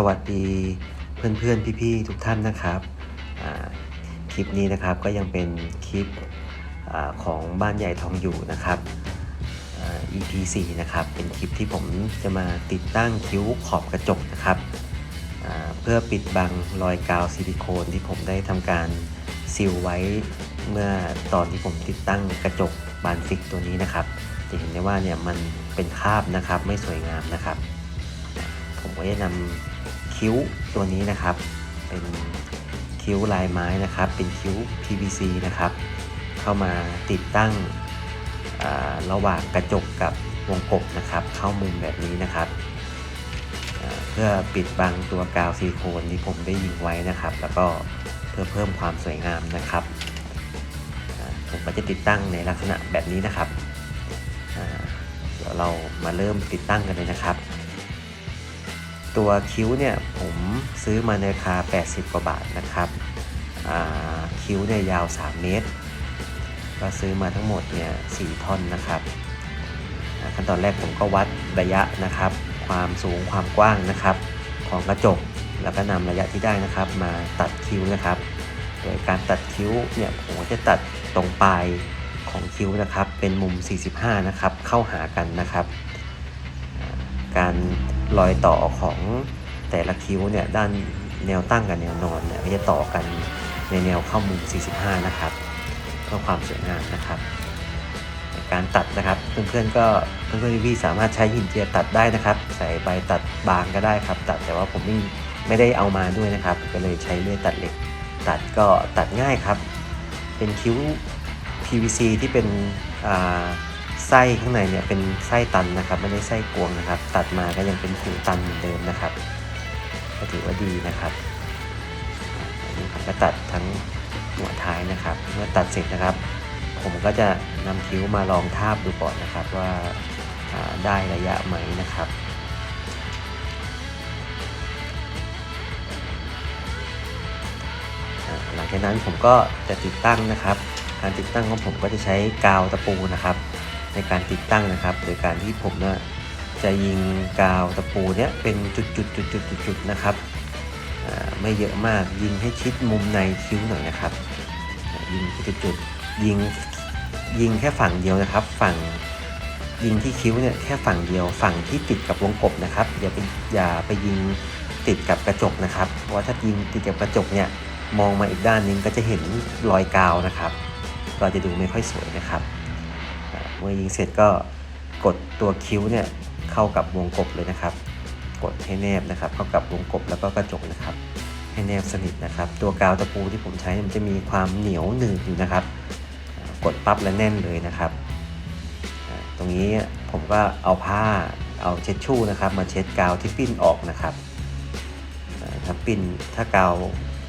สวัสดีเพื่อนๆพี่ๆทุกท่านนะครับคลิปนี้นะครับก็ยังเป็นคลิปอของบ้านใหญ่ทองอยู่นะครับ EP 4นะครับเป็นคลิปที่ผมจะมาติดตั้งคิ้วขอบกระจกนะครับเพื่อปิดบังรอยกาวซิลิโคนที่ผมได้ทำการซีลไว้เมื่อตอนที่ผมติดตั้งกระจกบานฟิกตัวนี้นะครับจะเห็นได้ว่าเนี่ยมันเป็นคราบนะครับไม่สวยงามนะครับ ผมก็จะนำ คิ้วตัวนี้นะครับ เป็นคิ้วลายไม้นะครับ เป็นคิ้ว PVC นะครับ เข้ามาติดตั้งระหว่างกระจกกับวงกบนะครับ เข้ามุมแบบนี้นะครับเพื่อปิดบังตัวกาวซิลิโคนที่ผมได้ยิงไว้นะครับ แล้วก็เพื่อเพิ่มความสวยงามนะครับผมก็จะติดตั้งในลักษณะแบบนี้นะครับเดี๋ยวเรามาเริ่มติดตั้งกันเลยนะครับ ตัวคิ้วเนี่ยผมซื้อมาในราคา 80 กว่าบาทนะครับคิ้วเนี่ยยาว 3 เมตร ก็ซื้อมาทั้งหมดเนี่ย4ท่อนนะครับขั้นตอนแรกผมก็วัดระยะนะครับ ความสูงความกว้างนะครับ ของกระจกแล้วก็นำระยะที่ได้นะครับ มาตัดคิ้วนะครับ โดยการตัดคิ้วเนี่ยผมจะตัดตรงปลายของคิ้วนะครับ เป็นมุม 45 นะครับ เข้าหากันนะครับ การ รอยต่อของแต่ละคิ้วเนี่ยด้านแนวตั้งกับแนวนอนเนี่ยก็จะต่อกันในแนวเข้ามุม 45 นะครับเพื่อความสวยงามนะครับ การตัดนะครับเพื่อนๆก็เพื่อนๆพี่ๆสามารถใช้หินเจียตัดได้นะครับ ใส่ใบตัดบางก็ได้ครับ ตัดแต่ว่าผมไม่ไม่ได้เอามาด้วยนะครับ ก็เลยใช้เลื่อยตัดเหล็ก ตัดก็ตัดง่ายครับ เป็นคิ้ว PVC ที่เป็นอ่า ไส้ข้างในเนี่ยเป็นไส้ตันนะครับไม่ได้ไส้กวงนะครับ ตัดมาก็ยังเป็นผิวตันเหมือนเดิมนะครับก็ถือว่าดีนะครับนนี้ผมก็ตัดทั้งหัวท้ายนะครับ เมื่อตัดเสร็จนะครับ ผมก็จะนำคิ้วมาลองทาบดูก่อนนะครับว่าได้ระยะไหมนะครับหลังจากนั้นผมก็จะติดตั้งนะครับ การติดตั้งของผมก็จะใช้กาวตะปูนะครับ ในการติดตั้งนะครับ โดยการที่ผมนี่ยจะยิงกาวตะปูเนี่ยเป็นจุดๆๆๆๆนะครับไม่เยอะมากยิงให้ชิดมุมในคิ้วหน่อยนะครับ ยิงจุดๆยิงยิงแค่ฝั่งเดียวนะครับ ฝั่งยิงที่คิ้วเนี่ยแค่ฝั่งเดียวฝั่งที่ติดกับวงกบนะครับอย่าไปอย่าไปยิงติดกับกระจกนะครับเพราะถ้ายิงติดกับกระจกเนี่ยมองมาอีกด้านนึงก็จะเห็นรอยกาวนะครับ ก็จะดูไม่ค่อยสวยนะครับ เมื่อยิงเสร็จก็กดตัวคิ้วเนี่ยเข้ากับวงกบเลยนะครับ กดให้แนบนะครับ เข้ากับวงกบแล้วก็กระจกนะครับ ให้แนบสนิทนะครับ ตัวกาวตะปูที่ผมใช้มันจะมีความเหนียวหนืดอยู่นะครับ กดปั๊บแล้วแน่นเลยนะครับ ตรงนี้ผมก็เอาผ้าเอาเช็ดชู่นะครับ มาเช็ดกาวที่ปิ้นออกนะครับถ้าปิ้นถ้ากาว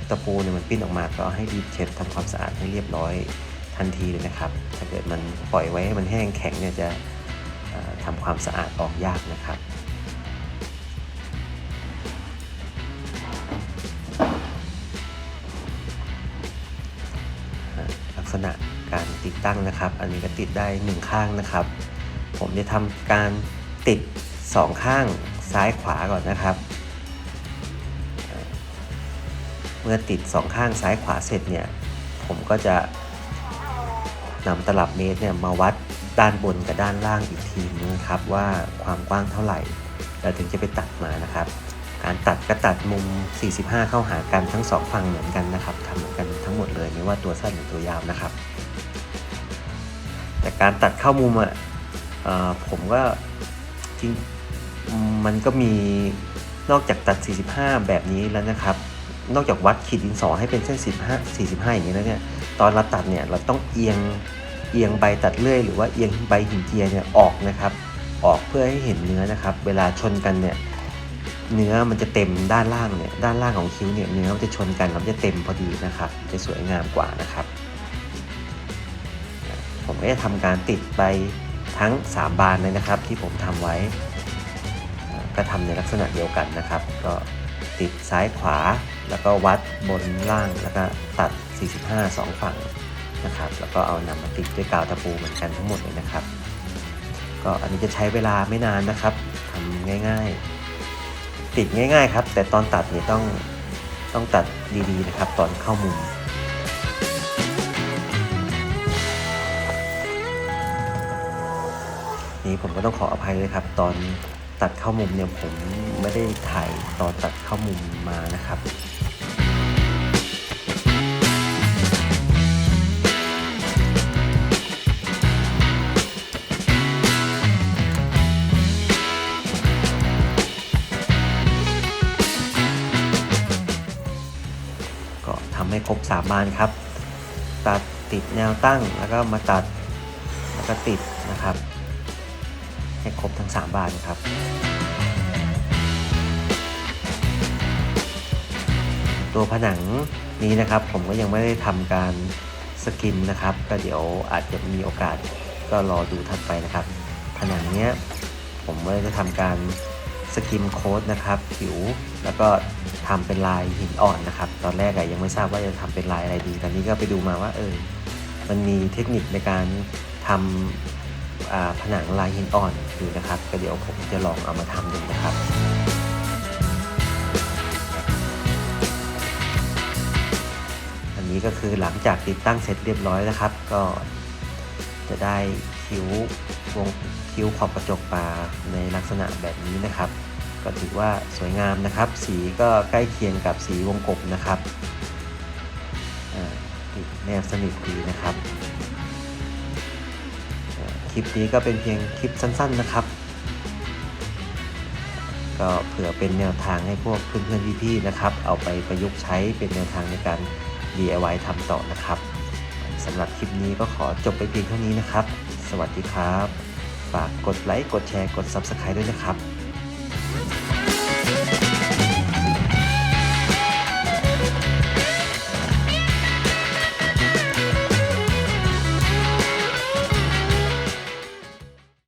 ตะปูเนี่ยมันปิ้นออกมาก็ให้รีบเช็ดทำความสะอาดให้เรียบร้อย ทันทีเลยนะครับ ถ้าเกิดมันปล่อยไว้ให้มันแห้งแข็งเนี่ยจะทำความสะอาดออกยากนะครับลักษณะการติดตั้งนะครับ อันนี้ก็ติดได้หนึ่งข้างนะครับ ผมจะทำการติดสองข้างซ้ายขวาก่อนนะครับเอ่อเมื่อติดสองข้างซ้ายขวาเสร็จเนี่ย ผมก็จะ นำตลับเมตรเนี่ยมาวัดด้านบนกับด้านล่างอีกทีนึงครับว่าความกว้างเท่าไหร่ เราถึงจะไปตัดมานะครับ การตัดก็ตัดมุม 45 เข้าหากันทั้งสองฝั่งเหมือนกันนะครับทำเหมือนกันทั้งหมดเลยไม่ว่าตัวสั้นหรือตัวยาวนะครับ แต่การตัดเข้ามุมอะผมก็จริงมันก็มีนอกจากตัด 45 แบบนี้แล้วนะครับ นอกจากวัดขีดดินสอให้เป็นเส้น15 45 อย่างนี้แล้วเนี่ย ตอนเราตัดเนี่ยเราต้องเอียงเอียงใบตัดเลื่อยหรือว่าเอียงใบหินเจียเนี่ยออกนะครับ ออกเพื่อให้เห็นเนื้อนะครับ เวลาชนกันเนี่ยเนื้อมันจะเต็มด้านล่างเนี่ยด้านล่างของคิ้วเนี่ยเนื้อมันจะชนกันแล้วจะเต็มพอดีนะครับ จะสวยงามกว่านะครับ ผมก็จะทำการติดไปทั้ง 3 บานเลยนะครับ ที่ผมทำไว้ ก็ทำในลักษณะเดียวกันนะครับ ก็ ติดซ้ายขวา แล้วก็วัดบนล่างแล้วก็ตัด 45 2 ฝั่งนะครับ แล้วก็เอานำมาติดด้วยกาวตะปูเหมือนกันทั้งหมดเลยนะครับ ก็อันนี้จะใช้เวลาไม่นานนะครับทำง่ายๆ ติดง่ายๆครับ แต่ตอนตัดเนี่ยต้องต้องตัดดีๆนะครับ ตอนเข้ามุมนี่ผมก็ต้องขออภัยเลยครับ ตอน ตัดเข้ามุมเนี่ยผมไม่ได้ถ่ายตอนตัดเข้ามุมมานะครับก็ทำให้ครบสามบานครับ ตัดติดแนวตั้งแล้วก็มาตัดแล้วก็ติดนะครับ ให้ครบทั้ง 3 บานครับตัวผนังนี้นะครับผมก็ยังไม่ได้ทำการสกินนะครับ ก็เดี๋ยวอาจจะมีโอกาสก็รอดูถัดไปนะครับ ผนังเนี้ยผมไม่ได้ทำการสกิมโค้ดนะครับผิวแล้วก็ทำเป็นลายหินอ่อนนะครับ ตอนแรกอะยังไม่ทราบว่าจะทำเป็นลายอะไรดี ตอนนี้ก็ไปดูมาว่าเออมันมีเทคนิคในการทำผนังลายหินอ่อน อยู่นะครับก็เดี๋ยวผมจะลองเอามาทำดูนะครับอันนี้ก็คือหลังจากติดตั้งเสร็จเรียบร้อยนะครับ ก็จะได้คิ้ววงคิ้วขอบกระจกปลาในลักษณะแบบนี้นะครับ ก็ถือว่าสวยงามนะครับ สีก็ใกล้เคียงกับสีวงกบนะครับติดแนบสนิทดีนะครับ ลิปนี้ก็เป็นเพียงคลิปสั้นๆนะครับ ก็เผื่อเป็นแนวทางให้พวกเพื่อนๆพี่ๆนะครับ เอาไปประยุกต์ใช้เป็นแนวทางในการ DIY ทำต่อนะครับสำหรับคลิปนี้ก็ขอจบไปเพียงเท่านี้นะครับ สวัสดีครับ ฝากกดไลค์ กดแชร์ กด Subscribe ด้วยนะครับ